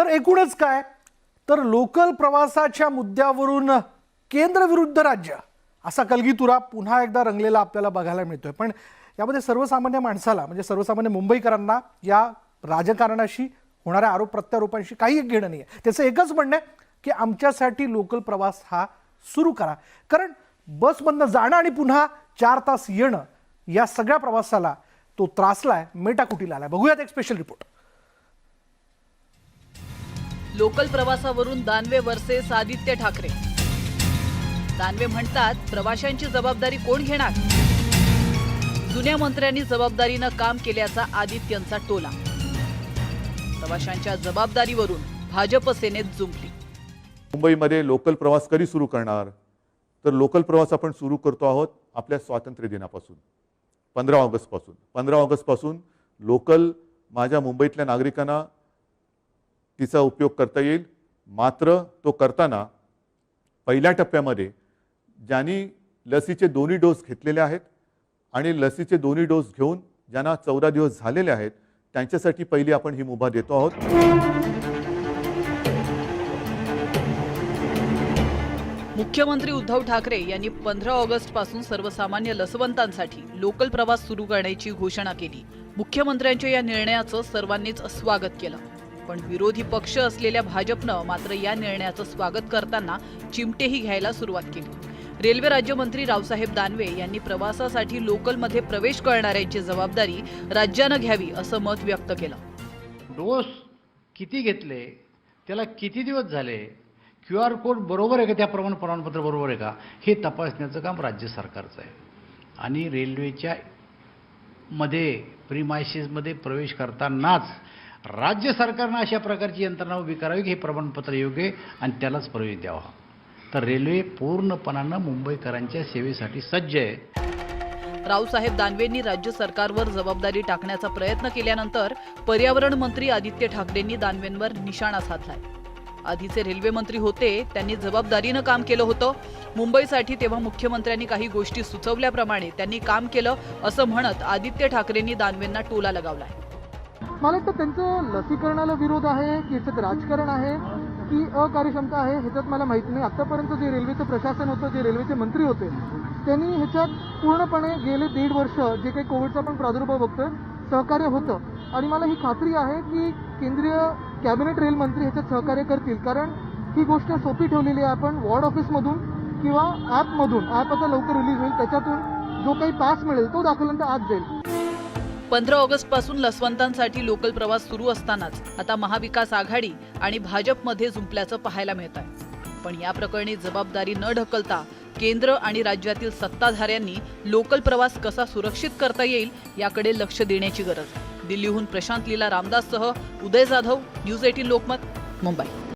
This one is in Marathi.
तर एकूणच काय? तर लोकल प्रवासाच्या मुद्द्यावरून केंद्र विरुद्ध राज्य. असा कलगीतुरा पुन्हा एकदा रंगलेला आपल्याला बघायला मिळतोय. पण यामध्ये सर्वसामान्य माणसाला म्हणजे सर्वसामान्य मुंबईकरांना या राजकारणाशी होणाऱ्या आरोप प्रत्यारोपांशी काही घेणं नाही आहे त्याचं एकच म्हणणं आहे की आमच्यासाठी लोकल प्रवास हा सुरू करा. कारण बसमधनं जाणं आणि पुन्हा चार तास येणं या सगळ्या प्रवासाला तो त्रासलाय मेटाकुटीला आलाय. बघूयात एक स्पेशल रिपोर्ट लोकल प्रवासावरून दानवे वर्सेस आदित्य ठाकरे. दानवे म्हणतात प्रवाशांची जबाबदारी कोण घेणार? जुन्या मंत्र्यांनी जबाबदारीनं काम केल्याचा आदित्यांचा टोला. प्रवाशांच्या जबाबदारीवरून भाजप सेनेत जुंपली. मुंबईमध्ये लोकल प्रवास कधी सुरू करणार? तर लोकल प्रवास आपण सुरू करतो आहोत आपल्या स्वातंत्र्य दिनापासून पंधरा ऑगस्टपासून. पंधरा ऑगस्टपासून लोकल माझ्या मुंबईतल्या नागरिकांना तिचा उपयोग करता येईल. मात्र तो करताना पहिल्या टप्प्यामध्ये ज्यांनी लसीचे दोन्ही डोस घेतलेले आहेत आणि लसीचे दोन्ही डोस घेऊन ज्यांना चौदा दिवस झालेले आहेत त्यांच्यासाठी पहिली आपण ही मुभा देतो आहोत. मुख्यमंत्री उद्धव ठाकरे यांनी पंधरा ऑगस्टपासून सर्वसामान्य लसवंतांसाठी लोकल प्रवास सुरू करण्याची घोषणा केली. मुख्यमंत्र्यांच्या या निर्णयाचं सर्वांनीच स्वागत केलं. पण विरोधी पक्ष असलेल्या भाजपनं मात्र या निर्णयाचं स्वागत करताना चिमटेही घ्यायला सुरुवात केली. रेल्वे राज्यमंत्री रावसाहेब दानवे यांनी प्रवासासाठी लोकलमध्ये प्रवेश करणाऱ्यांची जबाबदारी राज्यानं घ्यावी असं मत व्यक्त केलं. डोस किती घेतले? त्याला किती दिवस झाले? क्यू आर कोड बरोबर आहे का? त्याप्रमाणे प्रमाणपत्र बरोबर आहे का? हे तपासण्याचं काम राज्य सरकारचं आहे. आणि रेल्वेच्या मध्ये प्रिमायसिसमध्ये प्रवेश करतानाच राज्य सरकारनं अशा प्रकारची यंत्रणा उभी करावी की हे प्रमाणपत्र योग्य आहे आणि त्यालाच प्रवेश द्यावा. तर रेल्वे पूर्णपणानं मुंबईकरांच्या सेवेसाठी सज्ज आहे. रावसाहेब दानवेंनी राज्य सरकारवर जबाबदारी टाकण्याचा प्रयत्न केल्यानंतर पर्यावरण मंत्री आदित्य ठाकरेंनी दानवेंवर निशाणा साधलाय. आधीचे रेल्वे मंत्री होते त्यांनी जबाबदारीनं काम केलं होतं. मुंबईसाठी तेव्हा मुख्यमंत्र्यांनी काही गोष्टी सुचवल्याप्रमाणे त्यांनी काम केलं असं म्हणत आदित्य ठाकरेंनी दानवेंना टोला लगावलाय. मला वाटतं त्यांचं लसीकरणाला विरोध आहे की याच्यात राजकारण आहे की अकार्यक्षमता आहे ह्याच्यात मला माहीत नाही. आतापर्यंत जे रेल्वेचं प्रशासन होतं जे रेल्वेचे मंत्री होते त्यांनी ह्याच्यात पूर्णपणे गेले दीड वर्ष जे काही कोविडचा पण प्रादुर्भाव बघतोय सहकार्य होतं. आणि मला ही खात्री आहे की केंद्रीय कॅबिनेट रेल मंत्री ह्याच्यात सहकार्य करतील. कारण ही गोष्ट सोपी ठेवलेली आहे आपण वॉर्ड ऑफिसमधून किंवा ॲपमधून ॲप आता लवकर रिलीज होईल त्याच्यातून जो काही पास मिळेल तो दाखवल्यानंतर आज जाईल. पंधरा ऑगस्टपासून लसवंतांसाठी लोकल प्रवास सुरू असतानाच आता महाविकास आघाडी आणि भाजपमध्ये जुंपल्याचं पाहायला मिळत आहे पण या प्रकरणी जबाबदारी न ढकलता केंद्र आणि राज्यातील सत्ताधाऱ्यांनी लोकल प्रवास कसा सुरक्षित करता येईल याकडे लक्ष देण्याची गरज. दिल्लीहून प्रशांत लीला रामदाससह उदय जाधव न्यूज एटीन लोकमत मुंबई.